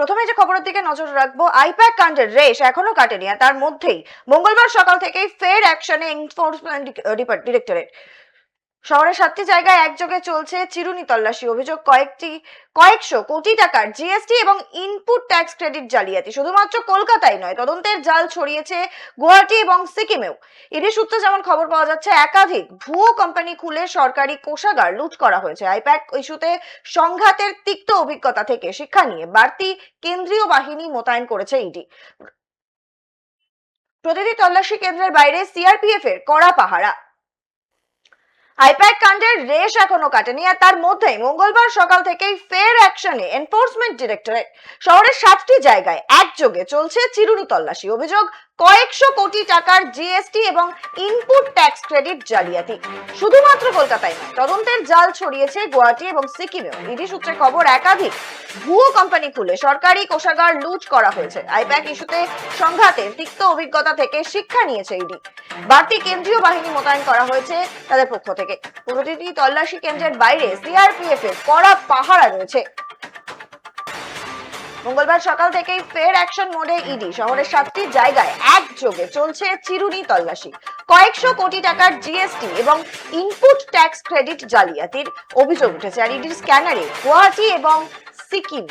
প্রথমে যে খবরের দিকে নজর রাখব, আইপ্যাক কাণ্ডের রেশ এখনও কাটেনি তার মধ্যেই মঙ্গলবার সকাল থেকেই ফের অ্যাকশনে এনফোর্সমেন্ট ডিরেক্টরেট শহরের সাতটি জায়গায় একযোগে চলছে চিরুনি তল্লাশি অভিযোগ, কয়েকটি, কয়েকশো কোটি টাকার জিএসটি এবং ইনপুট ট্যাক্স ক্রেডিট জালিয়াতি। শুধুমাত্র কলকাতায় নয়, তদন্তের জাল ছড়িয়েছে গুয়াহাটি এবং সিকিমেও। ইডি সূত্রে যেমন খবর পাওয়া যাচ্ছে, একাধিক ভুয়ো কোম্পানি খুলে সরকারি কোষাগার লুট করা হয়েছে। আইপ্যাক ইস্যুতে সংঘাতের তিক্ত অভিজ্ঞতা থেকে শিক্ষা নিয়ে বাড়তি কেন্দ্রীয় বাহিনী মোতায়েন করেছে ইডি। প্রতিটি তল্লাশি কেন্দ্রের বাইরে সিআরপিএফ এর কড়া পাহারা। আইপ্যাক কাণ্ডের রেশ এখনও কাটেনি আর তার মধ্যেই মঙ্গলবার সকাল থেকেই ফের অ্যাকশনে এনফোর্সমেন্ট ডিরেক্টরেট। শহরের সাতটি জায়গায় একযোগে চলছে চিরুনি তল্লাশি অভিযোগ, কয়েকশো কোটি টাকার জিএসটি এবং ইনপুট ট্যাক্স ক্রেডিট জালিয়াতি। শুধুমাত্র কলকাতায় নয়, তদন্তের জাল ছড়িয়েছে গুয়াহাটি এবং সিকিমেও। ইডি সূত্রে খবর, একাধিক ভুয়ো কোম্পানি খুলে সরকারি কোষাগার লুট করা হয়েছে। আইপ্যাক ইস্যুতে সংঘাতের তিক্ত অভিজ্ঞতা থেকে শিক্ষা নিয়েছে ইডি। বাড়তি কেন্দ্রীয় বাহিনী মোতায়েন করা হয়েছে তাদের পক্ষ থেকে। প্রতিটি তল্লাশি কেন্দ্রের বাইরে সিআরপিএফ এর কড়া পাহারা রয়েছে। মঙ্গলবার সকাল থেকেই ফের অ্যাকশন মোডে ইডি, শহরের সাতটি জায়গায় একযোগে চলছে চিরুনি তল্লাশি। কয়েকশো কোটি টাকার জিএসটি এবং ইনপুট ট্যাক্স ক্রেডিট জালিয়াতির অভিযোগ উঠেছে, আর ইডির স্ক্যানারে গুয়াহাটি এবং সিকিম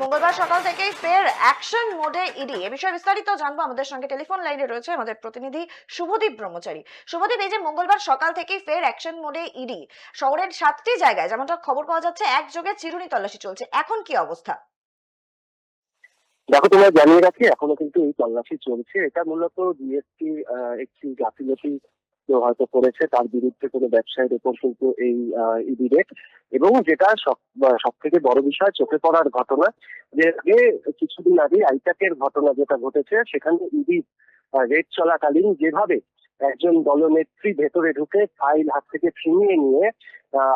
মঙ্গলবার সকাল থেকেই ফের অ্যাকশন মোডে ইডি এ বিষয়ে বিস্তারিত জানব আমাদের সঙ্গে টেলিফোন লাইনে রয়েছে আমাদের প্রতিনিধি শুভদীপ ব্রহ্মচারী। শুভদীপ, এই যে মঙ্গলবার সকাল থেকেই ফের অ্যাকশন মোডে ইডি শহরের সাতটি জায়গায় যেমনটা খবর পাওয়া যাচ্ছে, একযোগে চিরুনি তল্লাশি চলছে। এখন কি অবস্থা? দেখো তোমরা জানিয়ে রাখি, এখনও কিন্তু এই তল্লাশি চলছে। এটা মূলত জিএসটি একটি গাফিলতি কেউ হয়তো করেছে, তার বিরুদ্ধে কোনো ব্যবসায়ীর উপর কিন্তু এই ইডি রেট এবং যেটা সব থেকে বড় বিষয়, চোখে পড়ার ঘটনা, যে আগে কিছুদিন আগে আইটাকের ঘটনা যেটা ঘটেছে, সেখানে ইডি রেট চলাকালীন যেভাবে একজন দলনেত্রী ভেতরে ঢুকে ফাইল হাত থেকে ছিনিয়ে নিয়ে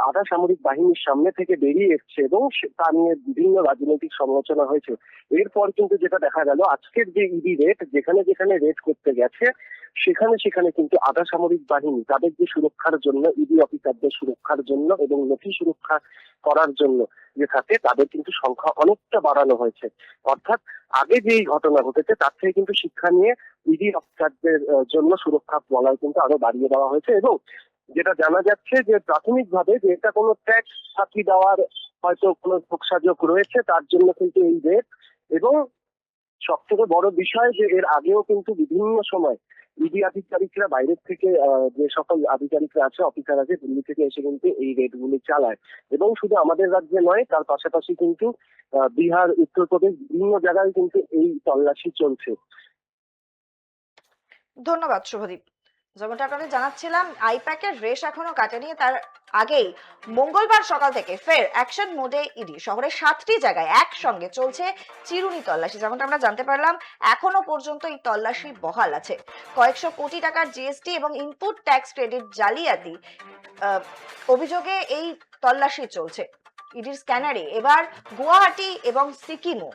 আধা সামরিক বাহিনীর সামনে থেকে বেরিয়ে এসছে এবং তা নিয়ে বিভিন্ন রাজনৈতিক সমালোচনা হয়েছে। এরপর কিন্তু যেটা দেখা গেল, আজকের যে ইডি রেট যেখানে যেখানে রেট করতে গেছে সেখানে সেখানে কিন্তু আধা সামরিক বাহিনী তাদের যে সুরক্ষার জন্য, ইডি অফিসারদের সুরক্ষার জন্য এবং নথি সুরক্ষা করার জন্য যে থাকে, তাদের কিন্তু সংখ্যা অনেকটা বাড়ানো হয়েছে। অর্থাৎ আগে যে এই ঘটনা ঘটেছে, তার থেকে কিন্তু শিক্ষা নিয়ে ইডি অফিসারদের জন্য সুরক্ষা বলয় কিন্তু আরও বাড়িয়ে দেওয়া হয়েছে এবং যেটা জানা যাচ্ছে যে প্রাথমিকভাবে যে এটা কোনো ট্যাক্স ফাঁকি দেওয়ার হয়তো কোনো যোগ রয়েছে, তার জন্য কিন্তু এই রেট এবং সব থেকে বড় বিষয় যে এর আগেও কিন্তু বিভিন্ন সময় ইডি আধিকারিকরা বাইরের থেকে যে সকল আধিকারিকরা আছে অফিসার আছে, দিল্লি থেকে এসে কিন্তু এই রেট গুলি চালায়। এবং শুধু আমাদের রাজ্যে নয়, তার পাশাপাশি কিন্তু বিহার, উত্তরপ্রদেশ, বিভিন্ন জায়গায় কিন্তু এই তল্লাশি চলছে। ধন্যবাদ, শুভদীপ। যেমনটা আপনাদের জানাচ্ছিলাম আইপ্যাকের রেশ এখনও কাটেনি, তার আগেই মঙ্গলবার সকাল থেকে ফের অ্যাকশন মোডে ইডি, শহরের সাতটি জায়গায় একসঙ্গে চলছে চিরুনি তল্লাশি। যেমনটা আমরা জানতে পারলাম, এখনও পর্যন্ত এই তল্লাশি বহাল আছে। কয়েকশো কোটি টাকার জিএসটি এবং ইনপুট ট্যাক্স ক্রেডিট জালিয়াতি অভিযোগে এই তল্লাশি চলছে। ইডির স্ক্যানারে এবার গুয়াহাটি এবং সিকিমও।